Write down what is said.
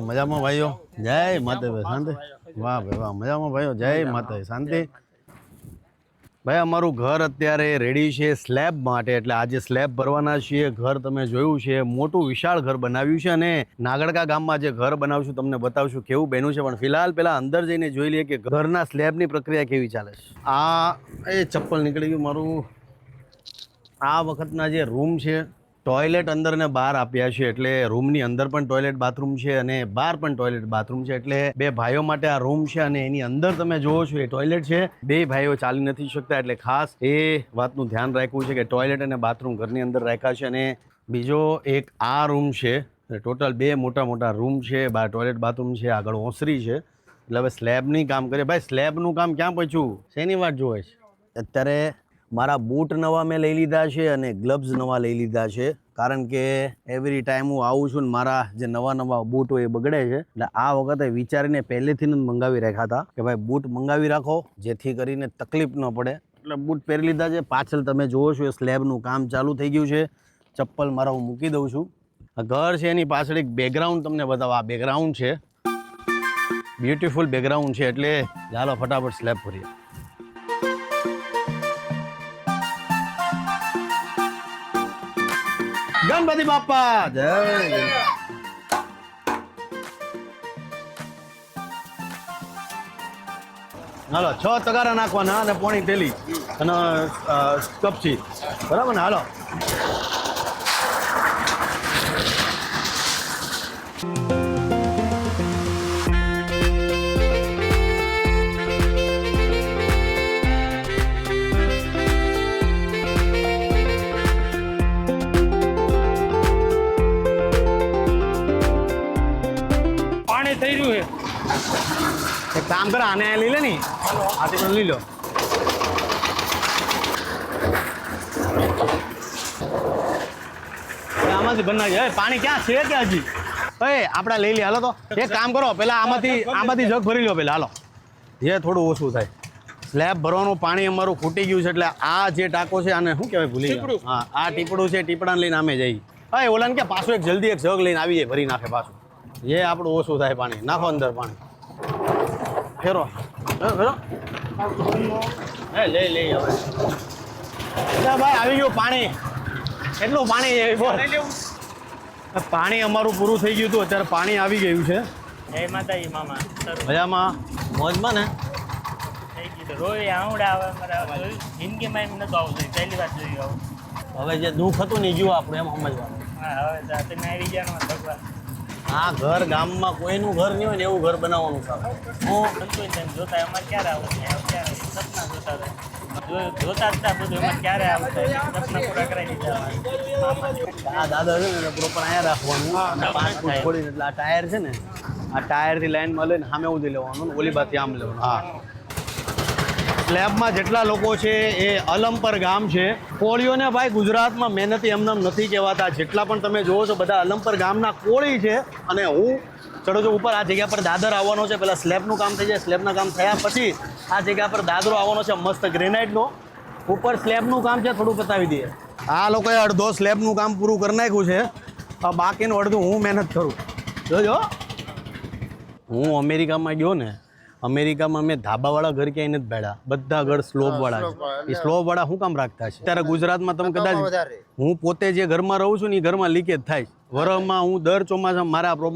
મજામાં ભાઈઓ. જય માતાભાઈ શાંતિ. વાહ ભાઈ, વાહ, મજામાં ભાઈઓ. જય માતાભાઈ શાંતિ. ભાઈ, અમારું ઘર અત્યારે રેડી છે સ્લેબ માટે. એટલે આજે સ્લેબ ભરવાના છીએ. ઘર તમે જોયું છે. મોટું વિશાળ ઘર બનાવ્યું છે અને નાગડકા ગામમાં જે ઘર બનાવશું તમને બતાવશું કેવું બન્યું છે. પણ ફિલહાલ પેલા અંદર જઈને જોઈ લઈએ કે ઘરના સ્લેબની પ્રક્રિયા કેવી ચાલે છે. આ, એ ચપ્પલ નીકળી ગયું મારું. આ વખતના જે રૂમ છે ટોયલેટ અંદર ને બહાર આપ્યા છે એટલે રૂમની અંદર પણ ટોયલેટ બાથરૂમ છે અને બહાર પણ ટોયલેટ બાથરૂમ છે એટલે બે ભાઈઓ માટે આ રૂમ છે અને એની અંદર તમે જોવો છો એ ટોયલેટ છે. બે ભાઈઓ ચાલી નથી શકતા એટલે ખાસ એ વાતનું ધ્યાન રાખવું છે કે ટોયલેટ અને બાથરૂમ ઘરની અંદર રાખ્યા છે અને બીજો એક આ રૂમ છે. ટોટલ બે મોટા મોટા રૂમ છે, બહાર ટોયલેટ બાથરૂમ છે, આગળ ઓસરી છે. એટલે હવે સ્લેબની કામ કરીએ ભાઈ, સ્લેબનું કામ ક્યાં પહોંચ્યું? શેની વાત જોવે છે? અત્યારે મારા બૂટ નવા મેં લઈ લીધા છે અને ગ્લવ્સ નવા લઈ લીધા છે. કારણ કે એવરી ટાઈમ હું આવું છું ને મારા જે નવા નવા બૂટ હોય એ બગડે છે. એટલે આ વખતે વિચારીને પહેલેથી જ મંગાવી રાખ્યા હતા કે ભાઈ બૂટ મંગાવી રાખો, જેથી કરીને તકલીફ ન પડે. એટલે બૂટ પહેરી લીધા છે. પાછળ તમે જુઓ છો એ સ્લેબનું કામ ચાલુ થઈ ગયું છે. ચપ્પલ મારા હું મૂકી દઉં છું. ઘર છે એની પાછળ એક બેકગ્રાઉન્ડ તમને બતાવો. આ બેકગ્રાઉન્ડ છે. બ્યુટીફુલ બેકગ્રાઉન્ડ છે એટલે ચાલો ફટાફટ સ્લેબ ભરીએ. ગણપતિ બાપા, જય હાલો, છ તગારા નાખવાના અને પોણી તેલી અને કપચી. બરાબર ને? હાલો. થઈ રહ્યું છે. એક કામ કર આને આ લઈ લે ની. આથી પણ લઈ લો. આમાંથી બનાવી હવે પાણી ક્યાં છે કે હજી? એ આપણે લઈ લે હાલો તો. એક કામ કરો પેલા આમાંથી આમાંથી જગ ભરી લો પેલા હાલો. જે થોડું ઓછું થાય. સ્લેબ ભરવાનું પાણી અમારું ખૂટી ગયું છે એટલે આ જે ટાંકો છે આને શું કહેવાય ભૂલી હા આ ટીપડું છે ટીપડાને લઈને અમે જઈ. હા ઓલાને કે પાછું એક જલ્દી એક જગ લઈને આવીએ ભરી નાખે પાછું. એ આપણું ઓછું થાય પાણી. નાખો અંદર પાણી. ફેરો. ફેરો. હે લઈ લઈ હવે. ભાઈ આવી ગયું પાણી. કેટલું પાણી છે? બોલ. પાણી અમારું પૂરું થઈ ગયું હતું. અત્યારે પાણી આવી ગયું છે. જય માતાજી મામા. મજામાં? મોજમાં ને? રોય આવડે આવે મારા જિંદગીમાં એમ નતો આવતું. પહેલી વાર જોયું આવું. હવે જે દુઃખ હતું ને એ જ્યું આપણે એમ સમજવાનું. હા હવે તમે આવી ગયા ભગવાન. આ ઘર ગામમાં કોઈનું ઘર નહીં હોય ને એવું ઘર બનાવવાનું છે હું બનતું તેમ જોતા એમાં ક્યારે આવું છે સપના જોતા હતા જોતા હતા બધું અમારે ક્યારે આવું થાય? સપના પૂરા કરાવી દીધા આ દાદા છે ને પ્રોપર અહીંયા રાખવાનું. પાંચ ફૂટ એટલે આ ટાયર છે ને આ ટાયરથી લાઈનમાં લઈને સામે ઉધી લેવાનું ઓલી બાથી આમ લેવાનું. હા. સ્લેબમાં જેટલા લોકો છે એ અલમપર ગામ છે. કોળીઓને ભાઈ ગુજરાતમાં મહેનતી એમનામ નથી કહેવાતા. જેટલા પણ તમે જુઓ છો બધા અલમપર ગામના કોળી છે. અને હું ચડો છો ઉપર. આ જગ્યા પર દાદર આવવાનો છે. પહેલાં સ્લેબનું કામ થઈ જાય. સ્લેબના કામ થયા પછી આ જગ્યા પર દાદરો આવવાનો છે મસ્ત ગ્રેનાઇટનો. ઉપર સ્લેબનું કામ છે. થોડું બતાવી દઈએ. આ લોકોએ અડધો સ્લેબનું કામ પૂરું કરી નાખ્યું છે. બાકીનું અડધું હું મહેનત કરું. જોજો. હું અમેરિકામાં ગયો ને અમેરિકામાં મેં ધાબાવાળા ઘર ક્યાંય નથી બેડા બધા ઘર સ્લોપવાળા છે. એ સ્લોપવાળા શું કામ રાખતા છે? ત્યારે ગુજરાતમાં તમે કદાચ હું પોતે જે ઘરમાં રહું છું ને એ ઘરમાં લીકેજ થાય છે. વરમાં હું દર ચોમાસામાં મારા પ્રોબ્લેમ